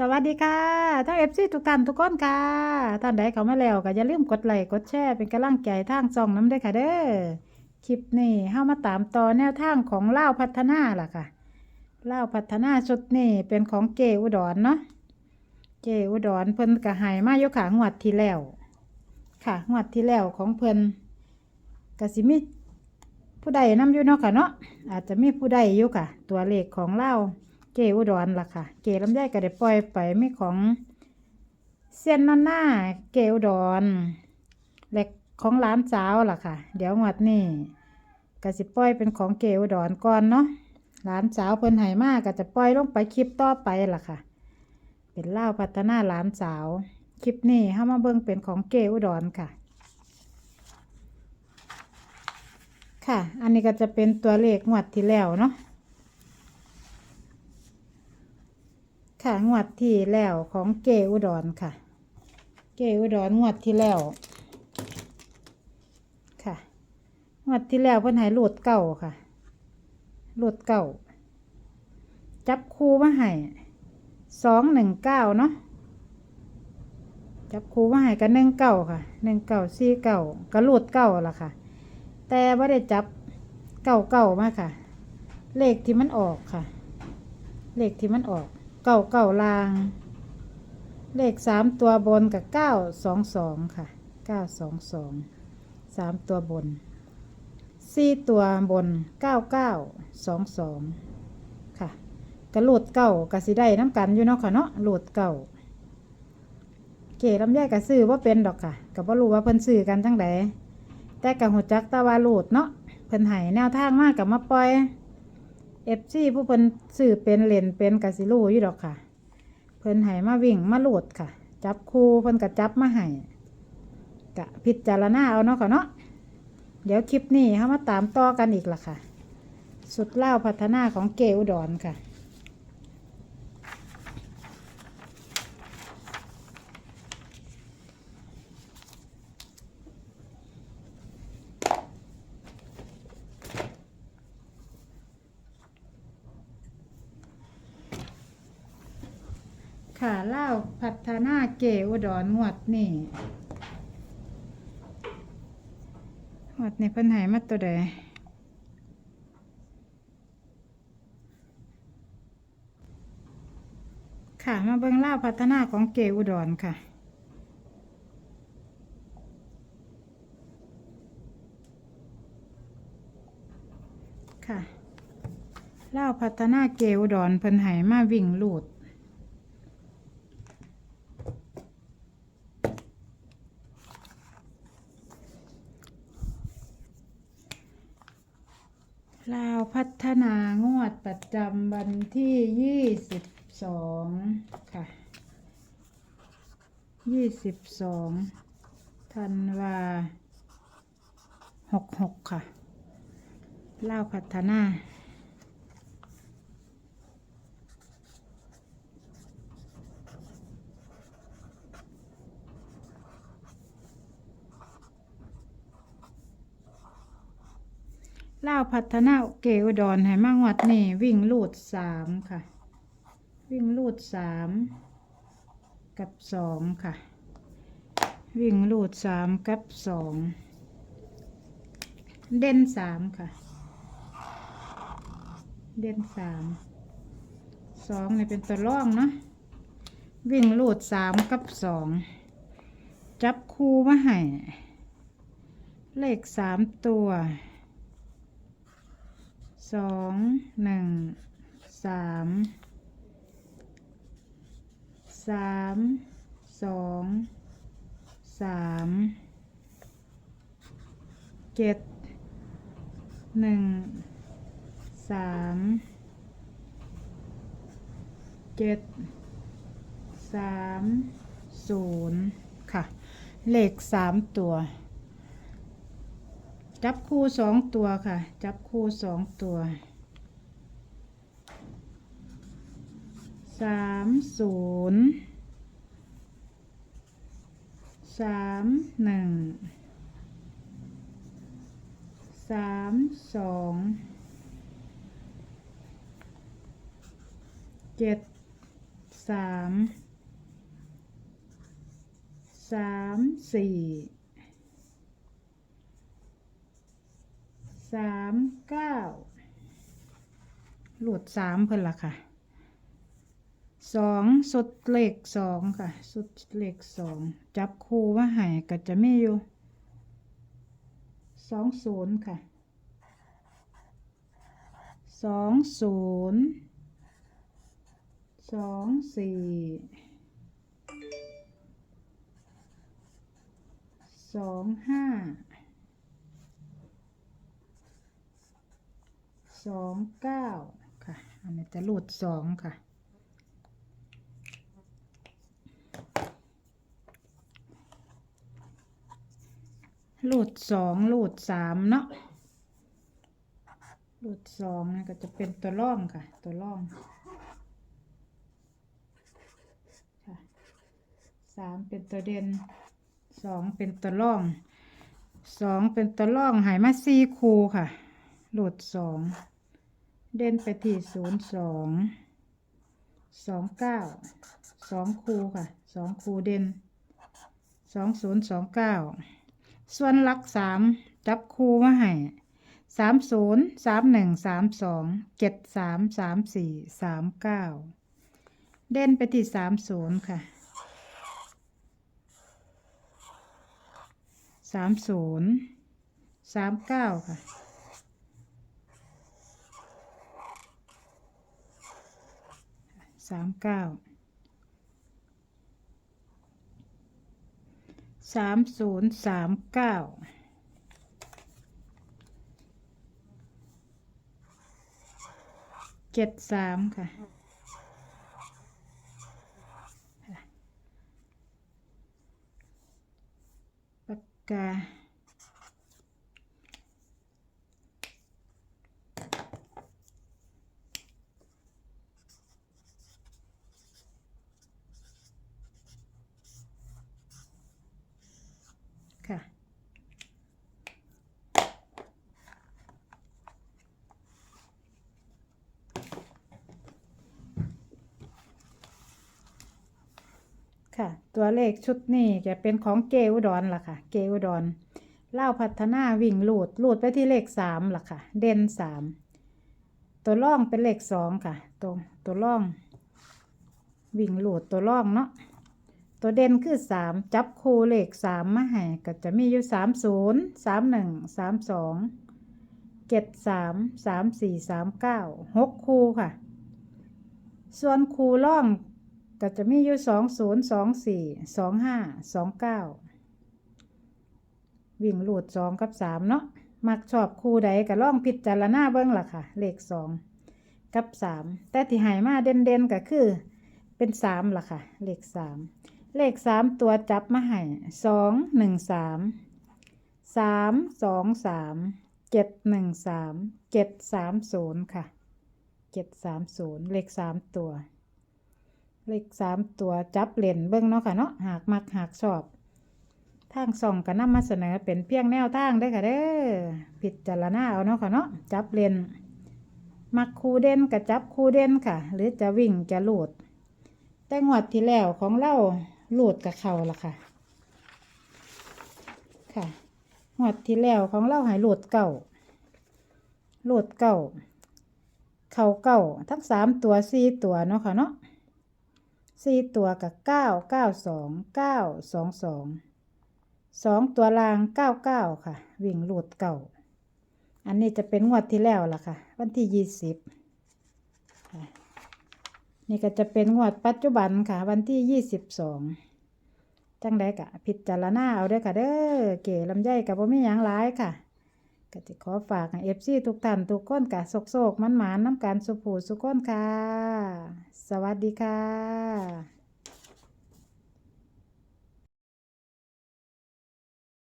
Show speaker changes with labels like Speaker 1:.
Speaker 1: สวัสดีค่ะทั้งเอฟซีทุกท่านทุกคนค่ะท่านใดเขามาแล้วก็อย่าลืมกดไลค์กดแชร์เป็นกำลังใจทางช่องน้ำด้วยค่ะเด้อคลิปนี้เฮามาตามต่อแนวทางของเล่าพัฒนาล่ะค่ะเล่าพัฒนาชุดนี้เป็นของเจอุดรเนาะเจอุดรเพิ่นก็ใหายมาอยู่ค่ะงวดที่แล้ว ค่ะงวดที่แล้วของเพิ่นกสิมีผู้ใดนำอยู่เนาะค่ะเนาะอาจจะมีผู้ใดอยู่ค่ะ ตัวเลขของเล่า เกอุดรล่ะค่ะ เกลำไยก็ได้ปล่อยไปไม่ของเซียนนันหน้าเกอุดรและของร้านสาวล่ะค่ะ เดี๋ยวงวดนี้ก็สิปล่อยเป็นของเกอุดรก่อนเนาะร้านสาวเพิ่นใหายมากก็จะปล่อยลงไปคลิปต่อไปล่ะค่ะ เป็นเล่าพัฒนาร้านสาว คลิปนี้เฮามาเบิ่งเป็นของเกอุดรค่ะค่ะ อันนี้ก็จะเป็นตัวเลขงวดที่แล้วเนาะ ค่ะ งวดที่แล้วของเกอุดรค่ะ เกอุดรงวดที่แล้ว ค่ะ งวดที่แล้วเพิ่นให้หลุดเก่าค่ะหลุดเก่า จับคู่มาให้สองหนึ่งเก้าเนาะ จับคู่มาให้กันหนึ่งเก้าค่ะ หนึ่งเก้าสี่เก้าก็โหลดเก้าล่ะค่ะ แต่ว่าได้จับเก้าเก้ามาค่ะ เลขที่มันออกค่ะ เลขที่มันออก เก้าเก้าลาง เลขสามตัวบนกับเก้าสองสองค่ะเก้าสองสองสามตัวบนสี่ตัวบนเก้าเก้าสองสองค่ะกระโหลดเก้ากระสิได้น้ำกันอยู่เนาะค่ะเนาะโหลดเก้าเก๋ลำไยกระซื้อว่าเป็นดอกค่ะกับว่ารู้ว่าเพิ่นซื้อกันจังใดแต่กับหัวจักตะวาโหลดเนาะเพิ่นให้แนวทางมากกับมาปล่อย เอฟซีผู้เพิ่นสื่อเป็นเล่นเป็นกสิรูอยู่ดอกค่ะ เพิ่นให้มาวิ่งมาโหลดค่ะ จับคู่เพิ่นก็จับมาให้กะพิจารณาเอาเนาะค่ะเนาะเดี๋ยวคลิปนี้เขามาตามต่อกันอีกล่ะค่ะ สุดเล่าพัฒนาของเกอุดรค่ะ ค่ะเล่าพัฒนาเกอุดรงวดนี่งวดนี่เพิ่นให้มาตัวใดค่ะมาเบิ่งเล่าพัฒนาของเกอุดรค่ะค่ะเล่าพัฒนาเกอุดรเพิ่นให้มาวิ่งลูด ลาวพัฒนางวด จำวันที่ยี่สิบสองค่ะยี่สิบสองธันวาหกหกค่ะเล่าพัฒนา ล่าพัฒนาเกอุดรให้มางวดนี่วิ่งลูดสามค่ะ วิ่งลูดสามกับสองค่ะ วิ่งลูดสามกับสองเด่นสามค่ะ เด่นสามสองเนี่ยเป็นตัวร่องเนาะวิ่งลูดสามกับสองจับคู่มาให้เลขสามตัว สองหนึ่งสามสามสองสามเจ็ดหนึ่งสามเจ็ดสามศูนย์ค่ะ เลขสามตัว จับคู่สองตัวค่ะ จับคู่สองตัวสามศูนย์สามหนึ่งสามสองเจ็ดสามสามสี่ สามเก้าหลุดสามเพิ่นละค่ะสองสุดเลขสองค่ะ สุดเลขสองจับคู่ว่าให้ก็จะไมีอยู่สองศูนย์ค่ะสองศูนย์สองสี่สองห้า สองเก้าค่ะ อันนี้จะหลุดสองค่ะหลุดสองหลุดสามเนาะหลุดสองนะก็จะเป็นตัวร่องค่ะ ตัวร่องค่ะสามเป็นตัวเด่นสองเป็นตัวร่องสองเป็นตัวร่องหายมาสี่คูค่ะหลุดสอง เด่นไปที่ศูนย์สองสองเก้าสองคูค่ะสองคูเด่นสองศูนย์สองเก้าส่วนลักสามจับคูมาให้สามศูนย์สามหนึ่งสามสองเจ็ดสามสามสี่สามเก้าเด่นไปที่สามศูนย์ค่ะสามศูนย์สามเก้าค่ะ สามเก้าสามศูนย์สามเก้าเจ็ดสามค่ะปากกา ค่ะ ค่ะ ตัวเลขชุดนี้จะเป็นของเกอุดรล่ะค่ะ เกอุดรเล่าพัฒนาวิ่งลูดลูดไปที่เลขสามล่ะค่ะ เด่นสามตัวล่องเป็นเลขสองค่ะ ตัวตัวล่อง วิ่งลูดตัวล่องเนาะตัวเด่นคือสามจับคูเลขสามมาให้ก็จะมีอยู่สามศูนย์สามหนึ่งสามสองเจ็ดสามสามสี่สามเก้าหกคูค่ะ ส่วนคูล่อง ก็จะมีอยู่สองศูนย์สองสี่สองห้าสองเก้าวิ่งหลุดสองกับสามเนาะมักชอบคู่ใดก็ล่องพิจารณาเบิ้งล่ะค่ะ เลขสองกับสามแต่ที่หายมาเด่นๆก็คือ เป็นสามล่ะค่ะ เลขสามเลขสามตัวจับมาให้สองหนึ่งสามสามสองสามเจ็ดหนึ่งสามเจ็ดสามศูนย์ค่ะเจ็ดสามศูนย์เลขสามตัว เลขสามตัวจับเหรียญเบิ้งเนาะค่ะเนาะหากมักหากชอบ ทางส่องก็นำมาเสนอเป็นเพียงแนวทางได้ค่ะเด้อพิจารณาเอาเนาะค่ะเนาะจับเหรียญมักคูเด่นกับจับคูเด่นค่ะ หรือจะวิ่งจะโหลดแต่งวดที่แล้วของเราโหลดกับเขาละค่ะ ค่ะงวดที่แล้วของเราหายโหลดเก่าโหลดเก่าเข่าเก่าทั้งสามตัวสี่ตัวเนาะค่ะเนาะ สี่ตัวกับเก้าเก้าสองเก้าสองสองสองตัวลางเก้าเก้าค่ะ วิ่งหลุดเก่า อันนี้จะเป็นงวดที่แล้วล่ะค่ะ วันที่ยี่สิบนี่ก็จะเป็นงวดปัจจุบันค่ะ วันที่ยี่สิบสองจังได้กะ พิจารณาเอาเด้อค่ะเด้อเก๋ลำไยกับบ่มีหยังหลายค่ะ ก็จะขอฝากเอฟซีทุกท่านทุกคนกะโศกโศกมันหมานน้ำการสุผูสุก้นค่ะ สวัสดีค่ะ